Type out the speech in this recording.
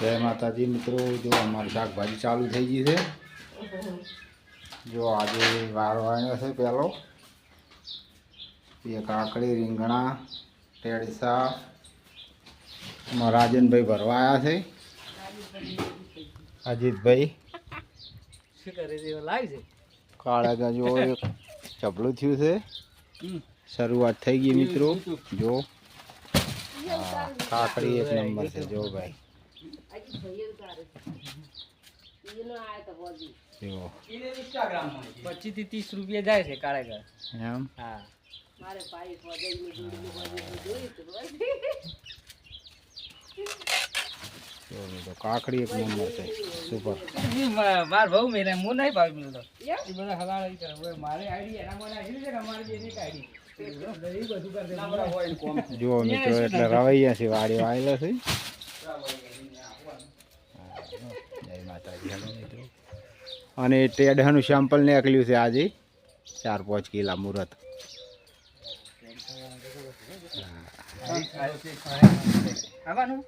જય માતાજી મિત્રો. જો અમારી શાકભાજી ચાલુ થઈ ગઈ છે. જો આજે વારો આવ્યો છે પહેલો. એ કાકડી રીંગણા ટેડસા રાજનભાઈ ભરવા આવ્યા છે. અજીતભાઈ. કાળા જો એક ચપલું થયું છે. શરૂઆત થઈ ગઈ મિત્રો. જો. કાકડી એક નંબર છે જો ભાઈ. પચીસથી ત્રીસ રૂપિયા જાય છે કાળા એમ? હા. જો મિત્રો કાકડી એક નંબર છે. સુપર. માર બહુ મેરે હું નહીં ભાવ મિલતો એ બધા હલાળ કરે. મારે આઈડી એના મને આઈડી છે કે અમારી બે આઈડી જુઓ મિત્રો એટલે રવૈયા છે વાડી આવેલો છે. જય માતાજી. હાલો મિત્રો. અને ટેઢાનું સેમ્પલ નીકળ્યું છે આજે. ચાર પાંચ કિલા મુહૂર્ત આવવાનું